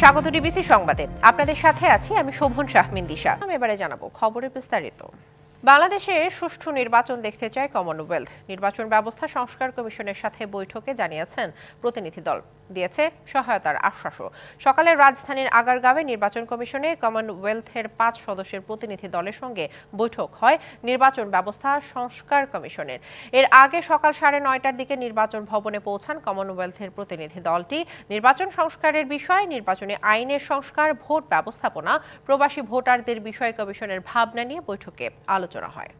স্বাগত ডিবিসি সংবাদে। আপনাদের সাথে আছি আমি শোভন শাহমিন দিশা আমি এবারে জানাব খবরের বিস্তারিত। বাংলাদেশে সুষ্ঠু নির্বাচন দেখতে চায় কমনওয়েলথ নির্বাচন ব্যবস্থা সংস্কার কমিশনের সাথে বৈঠকে জানিয়েছেন প্রতিনিধি দল। দিয়েছে সহায়তার আশ্বাসও। সকালে রাজধানীর আগারগাঁওয়ে নির্বাচন কমিশনে কমনওয়েলথের পাঁচ সদস্যের প্রতিনিধি দলের সঙ্গে বৈঠক হয় নির্বাচন ব্যবস্থা সংস্কার কমিশনের। এর আগে সকাল সাড়ে নয়টার দিকে নির্বাচন ভবনে পৌঁছান কমনওয়েলথের প্রতিনিধি দলটি। নির্বাচন সংস্কারের বিষয় নির্বাচনী আইনের সংস্কার, ভোট ব্যবস্থাপনা, প্রবাসী ভোটারদের বিষয় কমিশনের ভাবনা নিয়ে বৈঠকে আলোচনা হয়।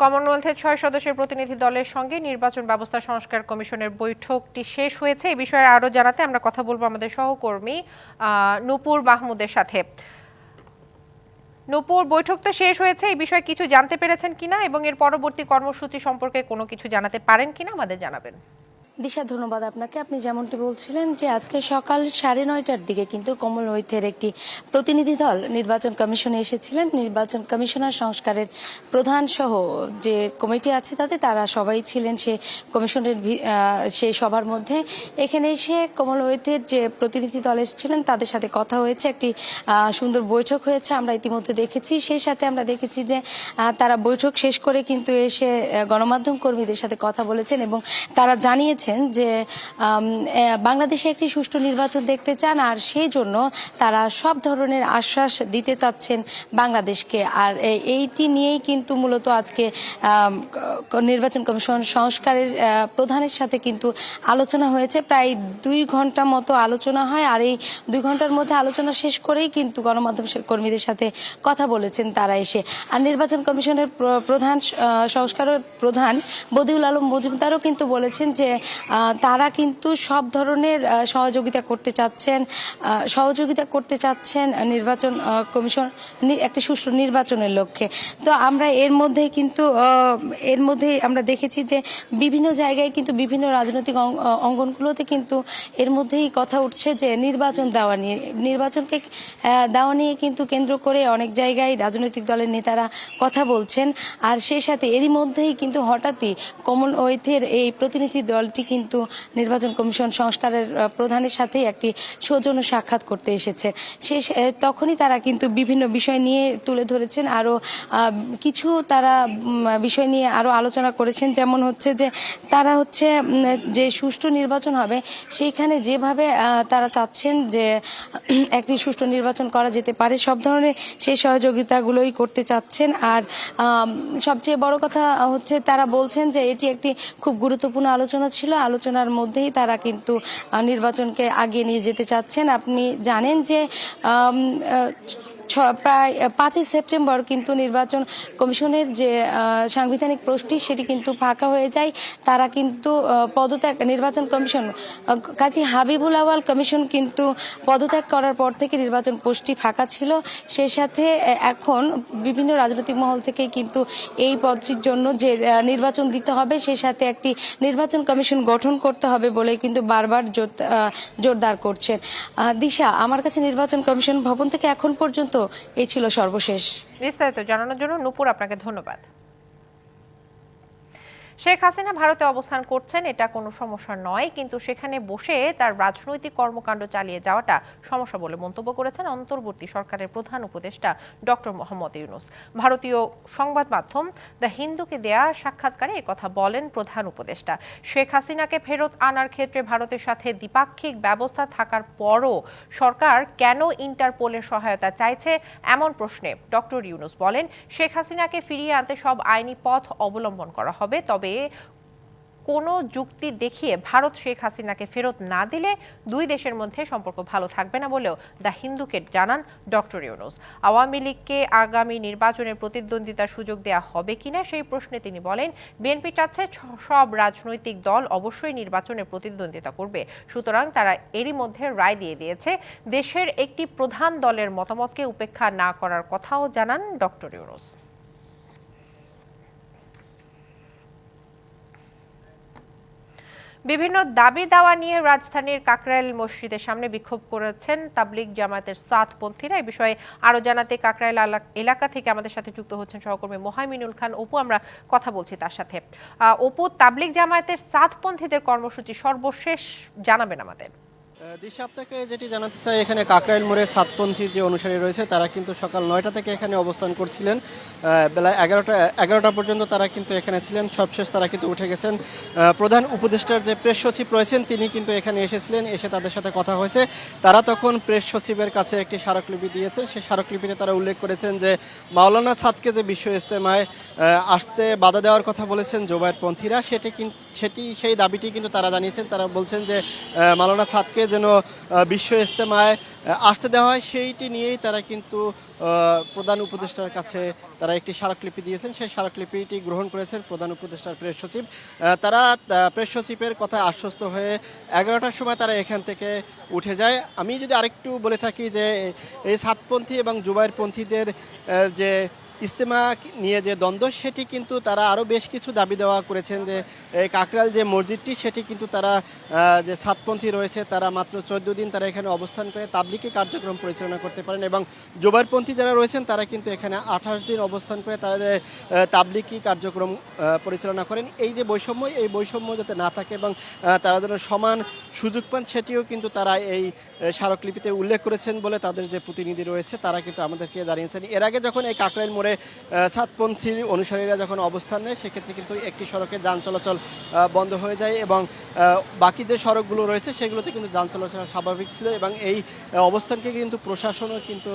কমনওয়েলথের ছয় সদস্যের প্রতিনিধি দলের সঙ্গে নির্বাচন ব্যবস্থা সংস্কার কমিশনের বৈঠকটি শেষ হয়েছে। এই বিষয়ে আরও জানাতে আমরা কথা বলব আমাদের সহকর্মী নূপুর মাহমুদের সাথে। নূপুর, বৈঠক তো শেষ হয়েছে, এই বিষয়ে কিছু জানতে পেরেছেন কিনা এবং এর পরবর্তী কর্মসূচি সম্পর্কে কোনো কিছু জানাতে পারেন কিনা আমাদের জানাবেন। দিশা, ধন্যবাদ আপনাকে। আপনি যেমনটি বলছিলেন যে আজকে সকাল সাড়ে নয়টার দিকে কিন্তু কমলওয়েথের একটি প্রতিনিধি দল নির্বাচন কমিশনে এসেছিলেন। নির্বাচন কমিশনার সংস্কারের প্রধান সহ যে কমিটি আছে তাতে তারা সবাই ছিলেন সে কমিশনের সেই সবার মধ্যে। এখানে এসে কমলওয়েথের যে প্রতিনিধি দল এসেছিলেন, তাদের সাথে কথা হয়েছে, একটি সুন্দর বৈঠক হয়েছে আমরা ইতিমধ্যে দেখেছি। সেই সাথে আমরা দেখেছি যে তারা বৈঠক শেষ করে কিন্তু এসে গণমাধ্যম কর্মীদের সাথে কথা বলেছেন এবং তারা জানিয়েছেন যে বাংলাদেশে একটি সুষ্ঠু নির্বাচন দেখতে চান আর সেই জন্য তারা সব ধরনের আশ্বাস দিতে চাচ্ছেন বাংলাদেশকে। আর এইটি নিয়েই কিন্তু মূলত আজকে নির্বাচন কমিশন সংস্কারের প্রধানের সাথে কিন্তু আলোচনা হয়েছে। প্রায় দুই ঘণ্টা মতো আলোচনা হয় আর এই দুই ঘণ্টার মধ্যে আলোচনা শেষ করেই কিন্তু গণমাধ্যম কর্মীদের সাথে কথা বলেছেন তারা এসে। আর নির্বাচন কমিশনের প্রধান সংস্কারের প্রধান বদিউল আলম মজুমদারও কিন্তু বলেছেন যে তারা কিন্তু সব ধরনের সহযোগিতা করতে চাচ্ছেন সহযোগিতা করতে চাচ্ছেন নির্বাচন কমিশন একটি সুষ্ঠু নির্বাচনের লক্ষ্যে। তো আমরা এর মধ্যে কিন্তু এর মধ্যে আমরা দেখেছি যে বিভিন্ন জায়গায় কিন্তু বিভিন্ন রাজনৈতিক অঙ্গনগুলোতে কিন্তু এর মধ্যেই কথা উঠছে যে নির্বাচন দেওয়া নিয়ে, নির্বাচনকে দেওয়া নিয়ে কিন্তু কেন্দ্র করে অনেক জায়গায় রাজনৈতিক দলের নেতারা কথা বলছেন। আর সেই সাথে এরই মধ্যেই কিন্তু হঠাৎই কমনওয়েলথের এই প্রতিনিধি দলটি কিন্তু নির্বাচন কমিশন সংস্কারের প্রধানের সাথে একটি সৌজন্য সাক্ষাৎ করতে এসেছে। সে তখনই তারা কিন্তু বিভিন্ন বিষয় নিয়ে তুলে ধরেছেন। আরও কিছু তারা বিষয় নিয়ে আরও আলোচনা করেছেন। যেমন হচ্ছে যে, তারা হচ্ছে যে সুষ্ঠু নির্বাচন হবে সেইখানে যেভাবে তারা চাচ্ছেন যে, একটি সুষ্ঠু নির্বাচন করা যেতে পারে, সব ধরনের সেই সহযোগিতাগুলোই করতে চাচ্ছেন। আর সবচেয়ে বড় কথা হচ্ছে, তারা বলছেন যে, এটি একটি খুব গুরুত্বপূর্ণ আলোচনা ছিল আলোচনার মধ্যেই তারা কিন্তু নির্বাচনকে আগিয়ে নিয়ে যেতে চাচ্ছেন। আপনি জানেন যে প্রায় পাঁচই সেপ্টেম্বর কিন্তু নির্বাচন কমিশনের যে সাংবিধানিক প্রশ্নটি সেটি কিন্তু ফাঁকা হয়ে যায়। তারা কিন্তু পদত্যাগ, নির্বাচন কমিশন কাজী হাবিবুল আওয়াল কমিশন কিন্তু পদত্যাগ করার পর থেকে নির্বাচন পোস্টটি ফাঁকা ছিল। সে সাথে এখন বিভিন্ন রাজনৈতিক মহল থেকে কিন্তু এই পদটির জন্য যে নির্বাচন দিতে হবে, সে সাথে একটি নির্বাচন কমিশন গঠন করতে হবে বলে কিন্তু বারবার জোর- জোরদার করছেন। দিশা, আমার কাছে নির্বাচন কমিশন ভবন থেকে এখন পর্যন্ত এই ছিল সর্বশেষ। বিস্তারিত জানানোর জন্য নূপুর আপনাকে ধন্যবাদ। শেখ হাসিনা ভারতে অবস্থান করছেন, এটা কোনো সমস্যা নয়, কিন্তু সেখানে বসে তার রাজনৈতিক কর্মকাণ্ড চালিয়ে যাওয়াটা সমস্যা বলে মন্তব্য করেছেন অন্তর্বর্তী সরকারের প্রধান উপদেষ্টা ডক্টর মোহাম্মদ ইউনুস। ভারতীয় সংবাদ মাধ্যম দ্য হিন্দুকে দেয়া সাক্ষাৎকারে কথা বলেন প্রধান উপদেষ্টা। শেখ হাসিনাকে ফেরত আনার ক্ষেত্রে ভারতের সাথে দ্বিপাক্ষিক ব্যবস্থা থাকার পরও সরকার কেন ইন্টারপোলের সহায়তা চাইছে এমন প্রশ্নে ডক্টর ইউনুস বলেন, শেখ হাসিনাকে ফিরিয়ে আনতে সব আইনি পথ অবলম্বন করা হবে, তবে কোনো যুক্তি দেখিয়ে ভারত শেখ হাসিনাকে ফেরত না দিলে দুই দেশের মধ্যে সম্পর্ক ভালো থাকবে না বলেও দ্য হিন্দুকে জানান ডক্টর ইউনুস। আওয়ামী লীগকে আগামী নির্বাচনে প্রতিদ্বন্দ্বিতার সুযোগ দেওয়া হবে কিনা সেই প্রশ্নে তিনি বলেন, বিএনপি চাচ্ছে সব রাজনৈতিক দল অবশ্যই নির্বাচনে প্রতিদ্বন্দ্বিতা করবে। সুতরাং তারা এরই মধ্যে রায় দিয়ে দিয়েছে, দেশের একটি প্রধান দলের মতামতকে উপেক্ষা না করার কথাও জানান ডক্টর ইউনুস। বিভিন্ন দাবি দাওয়া নিয়ে রাজধানীর কাকরাইল মসজিদের সামনে বিক্ষোভ করেছেন তাবলিগ জামায়াতের সাতপন্থীরা। এই বিষয়ে আরও জানাতে কাকরাইল এলা- এলাকা থেকে আমাদের সাথে যুক্ত হচ্ছেন সহকর্মী মোহাইমিনুল খান। অপু, আমরা কথা বলছি তার সাথে। অপু, তাবলিগ জামায়াতের সাতপন্থীদের কর্মসূচি সর্বশেষ জানাবেন আমাদের। দিশা আপনাকে যেটি জানাতে চাই এখানে কাকরাইল মোড়ে সাতপন্থীর যে অনুসারী রয়েছে তারা কিন্তু সকাল নয়টা থেকে এখানে অবস্থান করছিলেন। বেলা এগারোটা এগারোটা পর্যন্ত তারা কিন্তু এখানে ছিলেন। সবশেষ তারা কিন্তু উঠে গেছেন। প্রধান উপদেষ্টার যে প্রেস সচিব রয়েছেন তিনি কিন্তু এখানে এসেছিলেন এসে তাদের সাথে কথা হয়েছে। তারা তখন প্রেস সচিবের কাছে একটি স্মারকলিপি দিয়েছেন। সেই স্মারকলিপিতে তারা উল্লেখ করেছেন যে মাওলানা ছাদকে যে বিশ্ব ইস্তেমায় আহ, আসতে বাধা দেওয়ার কথা বলেছেন জোবায়ের পন্থীরা সেটি সেটি সেই দাবিটি কিন্তু তারা জানিয়েছেন। তারা বলছেন যে মাওলানা ছাদকে যেন বিশ্ব ইস্তেমায় আহ, আসতে দেওয়া হয় সেইটি নিয়েই তারা কিন্তু প্রধান উপদেষ্টার কাছে তারা একটি স্মারকলিপি দিয়েছেন। সেই স্মারকলিপিটি গ্রহণ করেছেন প্রধান উপদেষ্টার প্রেস সচিব। তারা প্রেস সচিবের কথায় আশ্বস্ত হয়ে এগারোটার সময় তারা এখান থেকে উঠে যায়। আমি যদি আরেকটু বলে থাকি যে এই সাতপন্থী এবং জুবাইরপন্থীদের যে ইস্তেমা নিয়ে যে দ্বন্দ্ব সেটি কিন্তু তারা আরও বেশ কিছু দাবি দেওয়া করেছেন যে কাকরাল যে মসজিদটি সেটি কিন্তু তারা যে সাতপন্থী রয়েছে তারা মাত্র চোদ্দ দিন তারা এখানে অবস্থান করে তাবলিকি কার্যক্রম পরিচালনা করতে পারেন এবং জোবারপন্থী যারা রয়েছেন তারা কিন্তু এখানে আঠাশ দিন অবস্থান করে আহ, তাবলিকি কার্যক্রম পরিচালনা করেন। এই যে বৈষম্য এই বৈষম্য যাতে না থাকে এবং তারা যেন সমান সুযোগ পান সেটিও কিন্তু তারা এই স্মারকলিপিতে উল্লেখ করেছেন বলে তাদের যে প্রতিনিধি রয়েছে তারা কিন্তু আমাদেরকে জানিয়েছেন। এর আগে যখন এই কাকরাইল মোড়ে আহ, সাতপন্থী অনুসারীরা যখন অবস্থান নেয় সেক্ষেত্রে কিন্তু একটি সড়কে যান চলাচল বন্ধ হয়ে যায় এবং বাকি যে সড়কগুলো রয়েছে সেগুলোতে কিন্তু যান চলাচল স্বাভাবিক ছিল এবং এই অবস্থানকে কিন্তু প্রশাসনও কিন্তু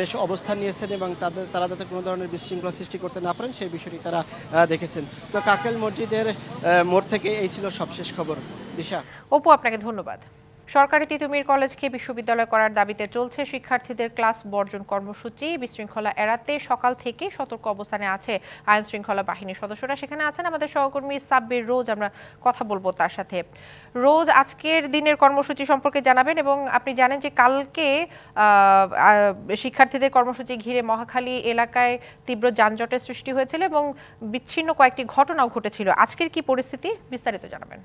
বেশ অবস্থান নিয়েছেন এবং তাদের তারা যাতে কোনো ধরনের বিশৃঙ্খলা সৃষ্টি করতে না পারেন সেই বিষয়টি তারা দেখেছেন। তো কাকরাইল মসজিদের মোড় থেকে এই ছিল সবশেষ খবর। দিশা। অপু আপনাকে ধন্যবাদ। সরকারি তিতুমির কলেজকে বিশ্ববিদ্যালয় করার দাবিতে চলছে শিক্ষার্থীদের ক্লাস বর্জন কর্মসূচি। বিশৃঙ্খলা এড়াতে সকাল থেকে সতর্ক অবস্থানে আছে আইন শৃঙ্খলা বাহিনীর সদস্যরা। সেখানে আছেন আমাদের সহকর্মী সাব্বির রোজ, আমরা কথা বলব তার সাথে। রোজ আজকের দিনের কর্মসূচি সম্পর্কে জানাবেন এবং আপনি জানেন যে কালকে শিক্ষার্থীদের কর্মসূচি ঘিরে মহাখালী এলাকায় তীব্র যানজটের সৃষ্টি হয়েছিল এবং বিচ্ছিন্ন কয়েকটি ঘটনাও ঘটেছিল। আজকের কি পরিস্থিতি বিস্তারিত জানাবেন।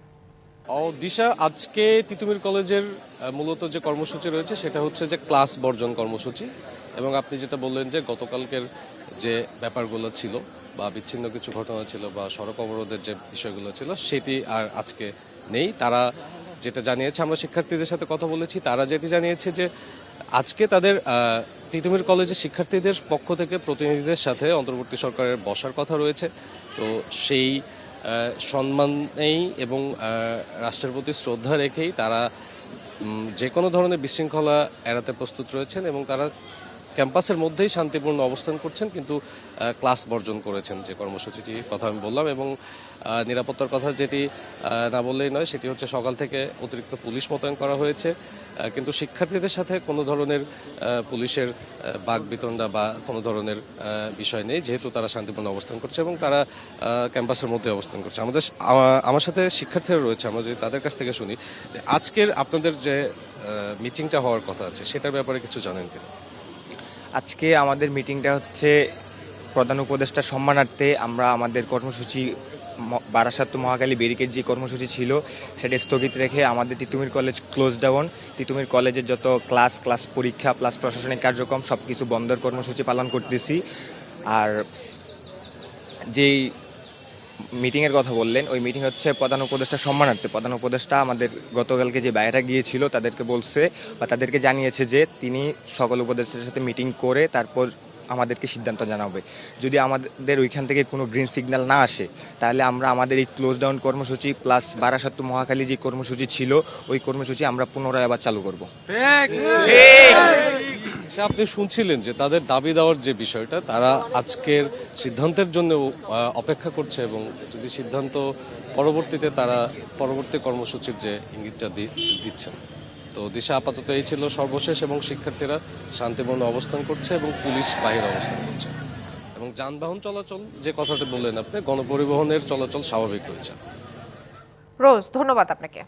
দিশা আজকে তিতুমির কলেজের মূলত যে কর্মসূচি রয়েছে সেটা হচ্ছে যে ক্লাস বর্জন কর্মসূচি এবং আপনি যেটা বললেন যে গতকালকের যে ব্যাপারগুলো ছিল বা বিচ্ছিন্ন কিছু ঘটনা ছিল বা সড়ক অবরোধের যে বিষয়গুলো ছিল সেটি আর আজকে নেই। তারা যেটা জানিয়েছে, আমরা শিক্ষার্থীদের সাথে কথা বলেছি, তারা যেটি জানিয়েছে যে আজকে তাদের তিতুমির কলেজের শিক্ষার্থীদের পক্ষ থেকে প্রতিনিধিদের সাথে অন্তর্বর্তী সরকারের বসার কথা রয়েছে। তো সেই সম্মানেই এবং রাষ্ট্রের প্রতি শ্রদ্ধা রেখেই তারা যে কোনো ধরনের বিশৃঙ্খলা এড়াতে প্রস্তুত রয়েছেন এবং তারা ক্যাম্পাসের মধ্যেই শান্তিপূর্ণ অবস্থান করছেন, কিন্তু ক্লাস বর্জন করেছেন যে কর্মসূচিটি কথা আমি বললাম এবং নিরাপত্তার কথা যেটি না বললেই নয়, সেটি হচ্ছে সকাল থেকে অতিরিক্ত পুলিশ মোতায়েন করা হয়েছে কিন্তু শিক্ষার্থীদের সাথে কোনো ধরনের পুলিশের বাঘ বিতণ্ডা বা কোনো ধরনের বিষয় নেই, যেহেতু তারা শান্তিপূর্ণ অবস্থান করছে এবং তারা ক্যাম্পাসের মধ্যে অবস্থান করছে। আমাদের আমার সাথে শিক্ষার্থীরা রয়েছে, আমরা যদি তাদের কাছ থেকে শুনি যে আজকের আপনাদের যে মিটিংটা হওয়ার কথা আছে, সেটার ব্যাপারে কিছু জানেন কিনা? আজকে আমাদের মিটিংটা হচ্ছে প্রধান উপদেষ্টা সম্মানার্থে আমরা আমাদের কর্মসূচি বারাসাত্য বারাসাত মহাকালী ব্যারিকেড যে কর্মসূচি ছিল, সেটা স্থগিত রেখে আমাদের Titumir college close down Titumir কলেজের যত ক্লাস ক্লাস পরীক্ষা প্লাস প্রশাসনিক কার্যক্রম সব কিছু বন্ধের কর্মসূচি পালন করতেছি। আর যেই মিটিংয়ের কথা বললেন, ওই মিটিং হচ্ছে প্রধান উপদেষ্টা, সম্মানার্থে। প্রধান উপদেষ্টা আমাদের গতকালকে যে বাইরে গিয়েছিল, তাদেরকে বলছে বা তাদেরকে জানিয়েছে যে তিনি সকল উপদেষ্টার সাথে মিটিং করে তারপর আমাদেরকে সিদ্ধান্ত জানাবে। যদি আমাদের ওইখান থেকে কোনো গ্রিন সিগন্যাল না আসে তাহলে আমরা আমাদের এই ক্লোজ ডাউন কর্মসূচি প্লাস বারাসাত্য মহাকালী যে কর্মসূচি ছিল ওই কর্মসূচি আমরা পুনরায় আবার চালু করব। সে আপনি শুনছিলেন যে তাদের দাবি দেওয়ার যে বিষয়টা তারা আজকের সিদ্ধান্তের জন্য অপেক্ষা করছে এবং যদি সিদ্ধান্ত পরবর্তীতে তারা পরবর্তী কর্মসূচির যে ইঙ্গিতটা দিচ্ছেন। তো দিশা আপাতত এই ছিল সর্বশেষ এবং শিক্ষার্থীরা শান্তিপূর্ণ অবস্থান করছে এবং পুলিশ বাহির অবস্থান করছে। এবং যানবাহন চলাচল, যে কথাটা বললেন আপনি, গণপরিবহনের চলাচল স্বাভাবিক রয়েছে। রোজ, ধন্যবাদ আপনাকে।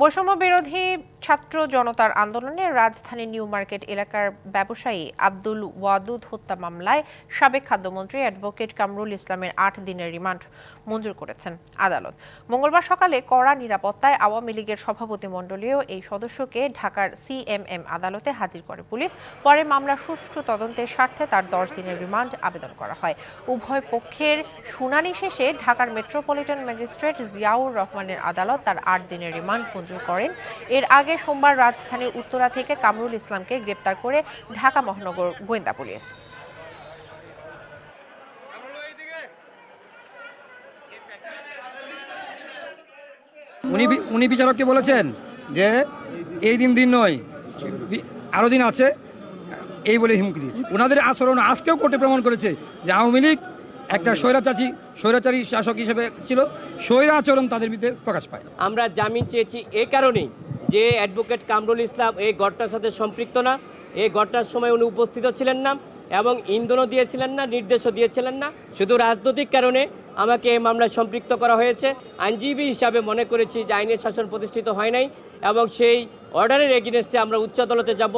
বৈষম্য বিরোধী ছাত্র জনতার আন্দোলনে রাজধানীর নিউ মার্কেট এলাকার ব্যবসায়ী আব্দুল ওয়াদুদ হত্যা মামলায় সাবেক খাদ্যমন্ত্রী অ্যাডভোকেট কামরুল ইসলামের আট দিনের রিমান্ড মঞ্জুর করেছেন আদালত। মঙ্গলবার সকালে কড়া নিরাপত্তায় আওয়ামী লীগের সভাপতি মণ্ডলীয় এই সদস্যকে ঢাকার সিএমএম আদালতে হাজির করে পুলিশ। পরে মামলা সুষ্ঠু তদন্তের স্বার্থে তার দশ দিনের রিমান্ড আবেদন করা হয়। উভয় পক্ষের শুনানি শেষে ঢাকার মেট্রোপলিটন ম্যাজিস্ট্রেট জিয়াউর রহমানের আদালত তার আট দিনের রিমান্ড মঞ্জুর করেন। এর আগে সোমবার রাজধানীর উত্তরা থেকে কামরুল ইসলামকে গ্রেপ্তার করে ঢাকা মহানগর গোয়েন্দা পুলিশ। উনি উনি বিচারককে বলেছেন যে এই দিন দিন নয় আরও দিন আছে, এই বলে হুমকি দিয়েছে। ওনাদের আচরণ আজকেও কোর্টে প্রমাণ করেছে যে আওয়ামী লীগ একটা স্বৈরাচারী স্বৈরাচারী শাসক হিসেবে ছিল স্বৈরাচরণ তাদের বিরুদ্ধে প্রকাশ পায়। আমরা জামিন চেয়েছি এ কারণেই যে অ্যাডভোকেট কামরুল ইসলাম এই গড়টার সাথে সম্পৃক্ত না এই গড়টার সময় উনি উপস্থিত ছিলেন না এবং ইন্ধনও দিয়েছিলেন না, নির্দেশও দিয়েছিলেন না। শুধু রাজনৈতিক কারণে আমাকে এই মামলায় সম্পৃক্ত করা হয়েছে। আইনজীবী হিসাবে মনে করেছি যে আইনের শাসন প্রতিষ্ঠিত হয় নাই এবং সেই অর্ডারের এগেনস্টে আমরা উচ্চ আদালতে যাব।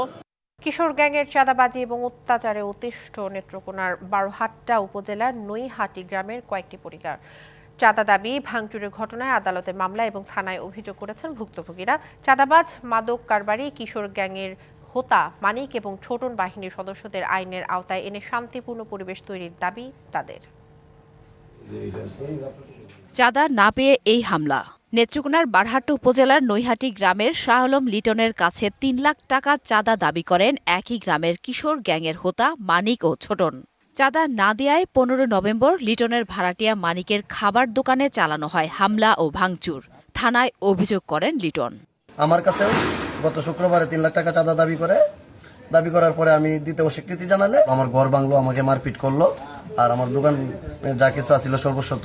কিশোর গ্যাংয়ের চাঁদাবাজি এবং অত্যাচারে অতিষ্ঠ নেত্রকোনার বারোহাট্টা উপজেলার নৈহাটি গ্রামের কয়েকটি পরিবার। চাঁদা দাবি, ভাঙচুরের ঘটনায় আদালতে মামলা এবং থানায় অভিযোগ করেছেন ভুক্তভোগীরা। চাঁদাবাজ, মাদক কারবারি, কিশোর গ্যাংয়ের হোতা, মানিক এবং ছোটন বাহিনীর সদস্যদের আইনের আওতায় এনে শান্তিপূর্ণ পরিবেশ তৈরির দাবি তাদের। চাঁদা না পেয়ে এই হামলা। নেত্রকোনার বারহাট্টা উপজেলার নৈহাটি গ্রামের শাহ আলম লিটনের কাছে তিন লাখ টাকা চাঁদা দাবি করেন একই গ্রামের কিশোর গ্যাংয়ের হোতা মানিক ও ছোটন। চাঁদা না দেয়ায় পনেরো নভেম্বর লিটনের ভাড়াটিয়া মানিকের খাবার দোকানে চালানো হয় হামলা ও ভাঙচুর। থানায় অভিযোগ করেন লিটন। আমার কাছেও গত শুক্রবারে তিন লাখ টাকা চাঁদা দাবি করে দাবি করার পরে আমি দিতে অস্বীকৃতি জানালে আমার ঘর বাংলো আমাকে মারপিট করল আর আমার দোকান যা কিছু আছিল সর্বস্বত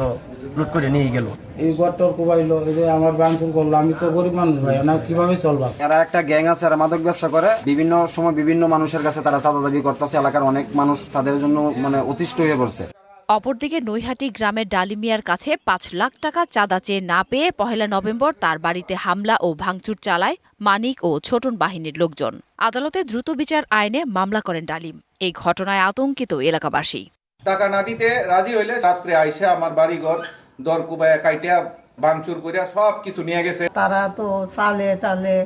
লুট করে নিয়ে গেল। এই ঘরটর কোবাইলো এই যে আমার বাংচুর করল আমি তো গরিব মানুষ ভাই না কীভাবে চলবা? এরা একটা গ্যাং আছে এরা মাদক ব্যবসা করে। বিভিন্ন সময় বিভিন্ন মানুষের কাছে তারা চাঁদা দাবি করতেছে এলাকার অনেক মানুষ তাদের জন্য মানে অতিষ্ঠ হয়ে পড়ছে। অপরদিকে নৈহাটি গ্রামের ডালিমিয়ার কাছে পাঁচ লাখ টাকা চাঁদা চেয়ে না পেয়ে পহেলা নভেম্বর তার বাড়িতে হামলা ও ভাঙচুর চালায় মানিক ও ছোটন বাহিনীর লোকজন। আদালতে দ্রুত বিচার আইনে মামলা করেন ডালিম। এই ঘটনায় আতঙ্কিত এলাকাবাসী। টাকা না দিতে রাজি হইলে রাত্রে আইসে আমার বাড়িঘর দর কুবাইয়া কাইটিয়া ভাঙচুর করিয়া সব কিছু নিয়ে গেছে। তারা তো চালে টালে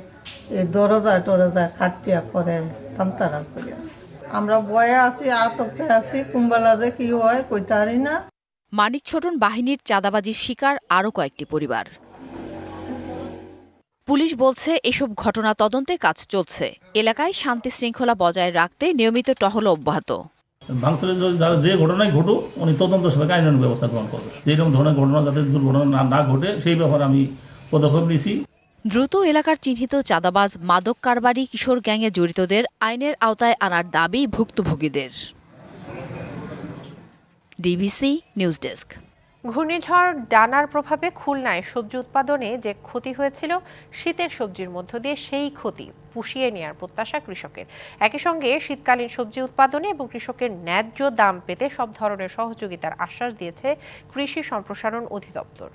দরজা টরজা খাটিয়া করে তান্তারাজ করে আছে। আমরা বয়ে আছি আতঙ্কে আছি কুম্বালা যে কি হয় কইতে পারি না। মানিক ছোটন বাহিনীর চাঁদাবাজির শিকার আরও কয়েকটি পরিবার। পুলিশ বলছে এসব ঘটনা তদন্তে কাজ চলছে। এলাকায় শান্তি শৃঙ্খলা বজায় রাখতে নিয়মিত টহল অব্যাহত। ভাঙচুরের যে ঘটনাই ঘটুক উনি তদন্ত সবাইকে আইনের ব্যবস্থা গ্রহণ করবে। যেরকম ধরনের ঘটনা যাতে দুর্ঘটনা না না ঘটে সেই ব্যাপারে আমি পদক্ষেপ নিয়েছি দ্রুত এলাকার চিহ্নিত চাঁদাবাজ মাদক কারবারি কিশোর গ্যাংয়ে জড়িতদের আইনের আওতায় আনার দাবি ভুক্তভোগীদের। ডিবিসি নিউজ ডেস্ক ঘূর্ণিঝড় ডানার প্রভাবে খুলনায় সবজি উৎপাদনে যে ক্ষতি হয়েছিল, শীতের সবজির মধ্য দিয়ে সেই ক্ষতি পুষিয়ে নেওয়ার প্রত্যাশা কৃষকের। একই সঙ্গে শীতকালীন সবজি উৎপাদনে এবং কৃষকের ন্যায্য দাম পেতে সব ধরনের সহযোগিতার আশ্বাস দিয়েছে কৃষি সম্প্রসারণ অধিদপ্তর।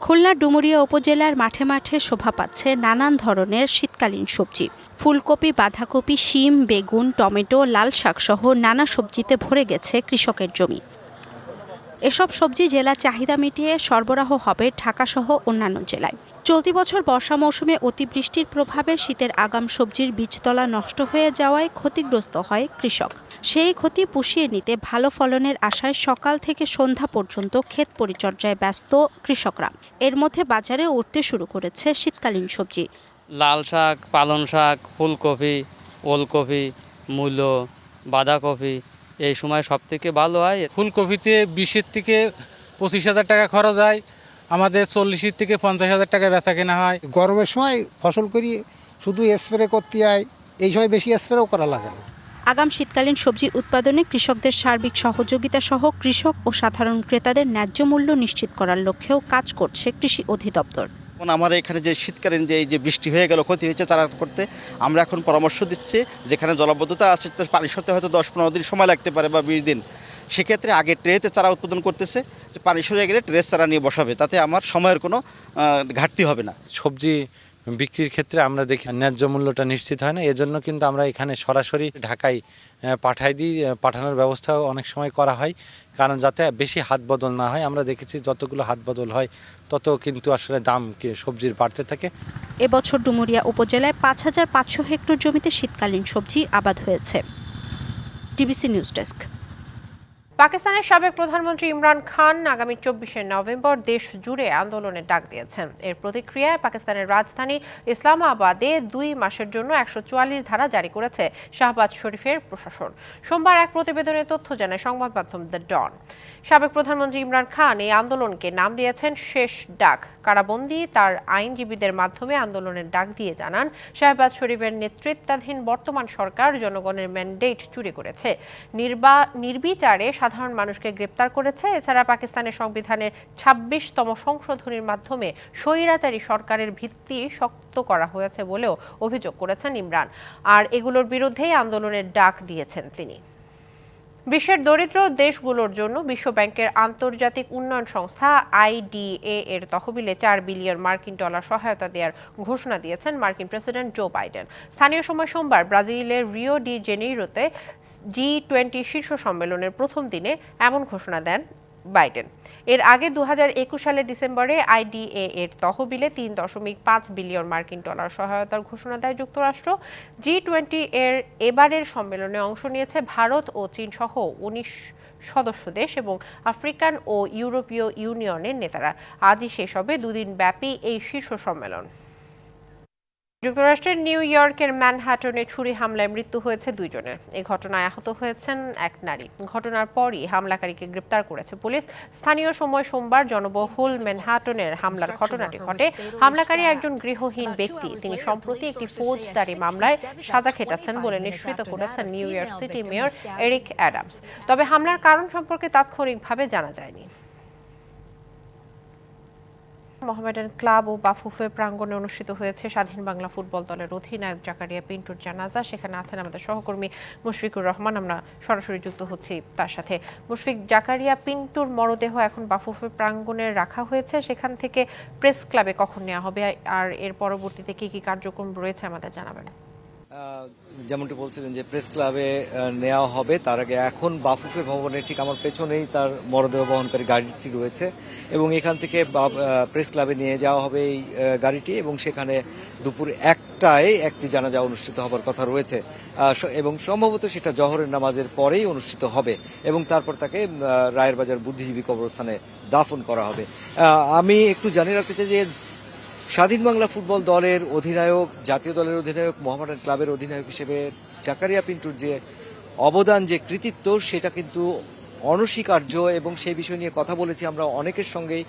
খুলনা ডুমুরিয়া উপজেলার মাঠে মাঠে শোভা পাচ্ছে নানান ধরনের শীতকালীন সবজি। ফুলকপি, বাঁধাকপি, শিম, বেগুন, টমেটো, লাল শাকসহ নানা সবজিতে ভরে গেছে কৃষকের জমি। এসব সবজি জেলা চাহিদা মিটিয়ে সরবরাহ হবে ঢাকাসহ অন্যান্য জেলায়। চলতি বছর বর্ষা মৌসুমে অতিবৃষ্টির প্রভাবে শীতের আগাম সবজির বীজতলা নষ্ট হয়ে যাওয়ায় ক্ষতিগ্রস্ত হয় কৃষক। সেই ক্ষতি পুষিয়ে নিতে ভালো ফলনের আশায় সকাল থেকে সন্ধ্যা পর্যন্ত ক্ষেত পরিচর্যায় ব্যস্ত কৃষকরা। এর মধ্যে বাজারে উঠতে শুরু করেছে শীতকালীন সবজি। লাল শাক, পালং শাক, ফুলকপি, ওলকপি, মূলো, বাঁধাকপি এই সময় সব থেকে ভালো হয়। ফুলকপিতে বিশের থেকে পঁচিশ হাজার টাকা খরচ হয় আমাদের চল্লিশের থেকে পঞ্চাশ হাজার টাকা বেচা কেনা হয়। গরমের সময় ফসল করি শুধু স্প্রে করতে হয় এই সময় বেশি স্প্রেও করা লাগে না। আগাম শীতকালীন সবজি উৎপাদনে কৃষকদের সার্বিক সহযোগিতা সহ কৃষক ও সাধারণ ক্রেতাদের ন্যায্য মূল্য নিশ্চিত করার লক্ষ্যেও কাজ করছে কৃষি অধিদপ্তর। এখন আমার এখানে যে শীতকালীন যে এই যে বৃষ্টি হয়ে গেল, ক্ষতি হয়েছে চারা করতে, আমরা এখন পরামর্শ দিচ্ছি যেখানে জলবদ্ধতা আছে, তো পানি সরতে হয়তো দশ পনেরো দিন সময় লাগতে পারে বা বিশ দিন। সেক্ষেত্রে আগে ট্রেতে চারা উৎপাদন করতেছে, যে পানি সরে গেলে ট্রেস চারা নিয়ে বসাবে, তাতে আমার সময়ের কোনো ঘাটতি হবে না। সবজি বিক্রির ক্ষেত্রে আমরা দেখি ন্যায্য মূল্যটা নিশ্চিত হয় না। এজন্য কিন্তু আমরা এখানে সরাসরি ঢাকায় পাঠাই দিই পাঠানোর ব্যবস্থাও অনেক সময় করা হয়। কারণ যাতে বেশি হাত বদল না হয়, আমরা দেখেছি যতগুলো হাত বদল হয়, তত কিন্তু আসলে দাম সবজির বাড়তে থাকে। এবছর ডুমুরিয়া উপজেলায় পাঁচ হাজার পাঁচশো হেক্টর জমিতে শীতকালীন সবজি আবাদ হয়েছে। DBC news desk. পাকিস্তানের সাবেক প্রধানমন্ত্রী ইমরান খান আগামী চব্বিশে নভেম্বর দেশ জুড়ে আন্দোলনের ডাক দিয়েছেন। এর প্রতিক্রিয়ায় পাকিস্তানের রাজধানী ইসলামাবাদে দুই মাসের জন্য একশো চুয়াল্লিশ ধারা জারি করেছে শাহবাজ শরীফের প্রশাসন। সোমবার এক প্রতিবেদনে তথ্য জানায় সংবাদ মাধ্যম দ্য ডন। সাবেক প্রধানমন্ত্রী ইমরান খান এই আন্দোলনকে নাম দিয়েছেন শেষ ডাক। কারাবন্দী তার আইনজীবীদের মাধ্যমে আন্দোলনের ডাক দিয়ে জানান, শাহবাজ শরীফের নেতৃত্বাধীন বর্তমান সরকার জনগণের ম্যান্ডেট চুরি করেছে। নির্বা, নির্বিচারে সাধারণ মানুষকে গ্রেপ্তার করেছে। এছাড়া পাকিস্তানের সংবিধানের ছাব্বিশতম সংশোধনীর মাধ্যমে স্বৈরাচারী সরকারের ভিত্তি শক্ত করা হয়েছে বলেও অভিযোগ করেছেন ইমরান। আর এগুলোর বিরুদ্ধেই আন্দোলনের ডাক দিয়েছেন তিনি। বিশ্বের দরিদ্র দেশগুলোর জন্য বিশ্ব ব্যাংকের আন্তর্জাতিক উন্নয়ন সংস্থা আইডিএ এর তহবিলে চার বিলিয়ন মার্কিন ডলার সহায়তা দেওয়ার ঘোষণা দিয়েছেন মার্কিন প্রেসিডেন্ট জো বাইডেন। স্থানীয় সময় সোমবার ব্রাজিলের রিও ডি জেনেইরোতে জি টোয়েন্টি শীর্ষ সম্মেলনের প্রথম দিনে এমন ঘোষণা দেন বাইডেন। এর আগে দু হাজার একুশ সালের ডিসেম্বরে আইডিএ এর তহবিলে তিন দশমিক পাঁচ বিলিয়ন মার্কিন ডলার সহায়তার ঘোষণা দেয় যুক্তরাষ্ট্র। জি টোয়েন্টি এর এবারের সম্মেলনে অংশ নিয়েছে ভারত ও চীন সহ উনিশ সদস্য দেশ এবং আফ্রিকান ও ইউরোপীয় ইউনিয়নের নেতারা। আজই শেষ হবে দুদিন ব্যাপী এই শীর্ষ সম্মেলন। যুক্তরাষ্ট্রের নিউ ইয়র্কের ম্যানহাটনে ছুরি হামলায় মৃত্যু হয়েছে দুইজনের। এই ঘটনায় আহত হয়েছেন এক নারী। ঘটনার পরই হামলাকারীকে গ্রেপ্তার করেছে পুলিশ। স্থানীয় সময় সোমবার জনবহুল ম্যানহাটনের হামলার ঘটনাটি ঘটে। হামলাকারী একজন গৃহহীন ব্যক্তি। তিনি সম্প্রতি একটি ফৌজদারি মামলায় সাজা খেটাচ্ছেন বলে নিশ্চিত করেছেন New York City mayor Eric Adams. তবে হামলার কারণ সম্পর্কে তাৎক্ষণিকভাবে জানা যায়নি। মোহামেডান ক্লাব ও বাফুফে প্রাঙ্গণে অনুষ্ঠিত হয়েছে স্বাধীন বাংলা ফুটবল দলের অধিনায়ক জাকারিয়া পিন্টুর জানাজা। সেখানে আছেন আমাদের সহকর্মী মুশফিকুর রহমান। আমরা সরাসরি যুক্ত হচ্ছি তার সাথে। মুশফিক, জাকারিয়া পিন্টুর মরদেহ এখন বাফুফে প্রাঙ্গণে রাখা হয়েছে। সেখান থেকে প্রেস ক্লাবে কখন নেওয়া হবে? আর এর পরবর্তীতে কি কি কার্যক্রম রয়েছে আমাদের জানাবেন। যেমনটি বলছিলেন যে প্রেস ক্লাবে নেওয়া হবে। তার আগে এখন বাফুফে ভবনের ঠিক আমার পেছনেই তার মরদেহ বহনকারী গাড়িটি রয়েছে এবং এখান থেকে প্রেস ক্লাবে নিয়ে যাওয়া হবে এই গাড়িটি এবং সেখানে দুপুর একটায় একটি জানাজা অনুষ্ঠিত হবার কথা রয়েছে। এবং সম্ভবত সেটা জহরের নামাজের পরেই অনুষ্ঠিত হবে এবং তারপর তাকে আহ, রায়ের বাজার বুদ্ধিজীবী কবরস্থানে দাফন করা হবে। আমি একটু জানিয়ে রাখতে চাই যে স্বাধীন বাংলা ফুটবল দলের অধিনায়ক, জাতীয় দলের অধিনায়ক, মোহামেডান ক্লাবের অধিনায়ক হিসেবে জাকারিয়া পিন্টুর যে অবদান, যে কৃতিত্ব, সেটা কিন্তু অনস্বীকার্য এবং সেই বিষয় নিয়ে কথা বলেছি আমরা অনেকের সঙ্গেই।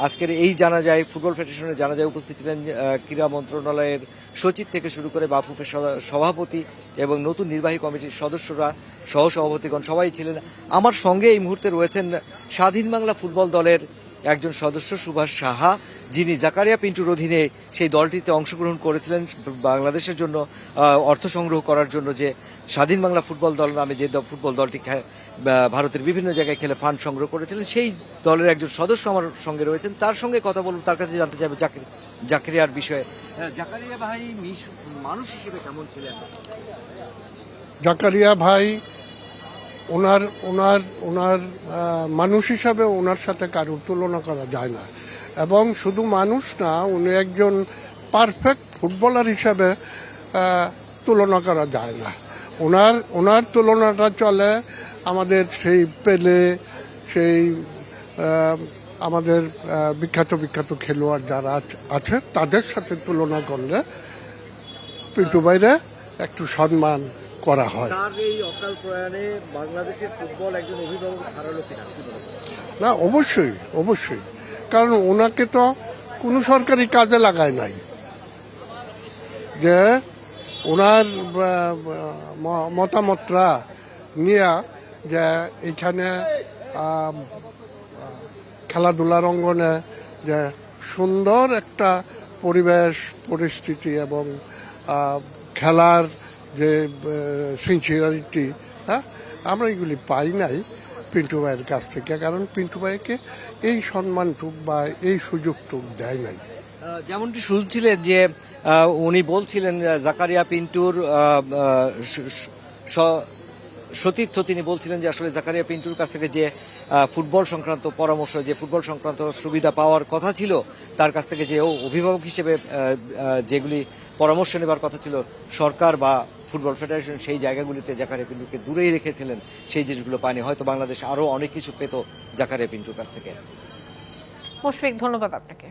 আজকের এই জানা যায় ফুটবল ফেডারেশনের জানা যায় উপস্থিত ছিলেন ক্রীড়া মন্ত্রণালয়ের সচিব থেকে শুরু করে বাফুফের সভা- সভাপতি এবং নতুন নির্বাহী কমিটির সদস্যরা সহ সভাপতিগণ সবাই ছিলেন। আমার সঙ্গে এই মুহূর্তে রয়েছেন স্বাধীন বাংলা ফুটবল দলের একজন সদস্য সুভাষ সাহা যিনি জাকারিয়া পিন্টুর অধীনে সেই দলটিতে অংশগ্রহণ করেছিলেন বাংলাদেশের জন্য অর্থ সংগ্রহ করার জন্য যে স্বাধীন বাংলা ফুটবল দল নামে যে ফুটবল দলটি খে- ভারতের বিভিন্ন জায়গায় খেলে ফান্ড সংগ্রহ করেছিলেন সেই দলের একজন সদস্য আমার সঙ্গে রয়েছেন। তার সঙ্গে কথা বলুন তার কাছে জানতে চাইবে জাকির- জাকারিয়ার বিষয়ে। জাকারিয়া ভাই মিশ- মানুষ হিসেবে কেমন ছিলেন? জাকারিয়া ভাই ওনার ওনার ওনার মানুষ হিসাবে ওনার সাথে কারোর তুলনা করা যায় না। এবং শুধু মানুষ না, উনি একজন পারফেক্ট ফুটবলার হিসাবে তুলনা করা যায় না। ওনার ওনার তুলনাটা চলে আমাদের সেই পেলে সেই আমাদের বিখ্যাত বিখ্যাত খেলোয়াড় যারা আছ- তাদের সাথে তুলনা করলে পিন্টু বাইরে একটু সম্মান করা হয়। তার এই অকাল প্রয়াণে বাংলাদেশের ফুটবল একজন অভিভাবক হারালো কিনা? না অবশ্যই অবশ্যই। কারণ ওনাকে তো কোনো সরকারি কাজে লাগায় নাই। যে ওনার আহ, ম- মতামতটা নিয়ে যে এখানে খেলাধুলার অঙ্গনে যে সুন্দর একটা পরিবেশ পরিস্থিতি এবং খেলার যে সিনসিয়ারিটি হ্যাঁ? আমরা এগুলি পাই নাই পিন্টু ভাইয়ের কাছ থেকে, কারণ পিন্টু ভাইকে এই সম্মানটুক বা এই সুযোগটুক দেয় নাই। যেমনটি শুনছিলেন যে উনি বলছিলেন জাকারিয়া পিন্টুর সতীর্থ তিনি বলছিলেন যে, আসলে জাকারিয়া পিন্টুর কাছ থেকে যে ফুটবল সংক্রান্ত পরামর্শ, যে ফুটবল সংক্রান্ত সুবিধা পাওয়ার কথা ছিল, তার কাছ থেকে যে অভিভাবক হিসেবে যেগুলি পরামর্শ নেবার কথা ছিল, সরকার বা ফুটবল ফেডারেশন সেই জায়গাগুলিতে জাকারে পিন্টুকে দূরেই রেখেছিলেন, সেই জিনিসগুলো পায়নি হয়তো বাংলাদেশ আরও অনেক কিছু পেত জাকারে পিন্টুর কাছ থেকে। মুশফিক, ধন্যবাদ আপনাকে।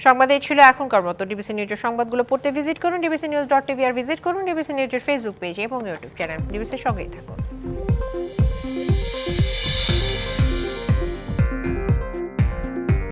সংবাদে ছিল এখনকার মতো। ডিবিসি নিউজের সংবাদগুলো পড়তে ভিজিট করুন। ডিবিসি নিউজ ডট টিভি আর ভিজিট করুন ডিবিসি নিউজের ফেসবুক পেজ এবং ইউটিউব চ্যানেল ডিবিসির সঙ্গেই থাকুন।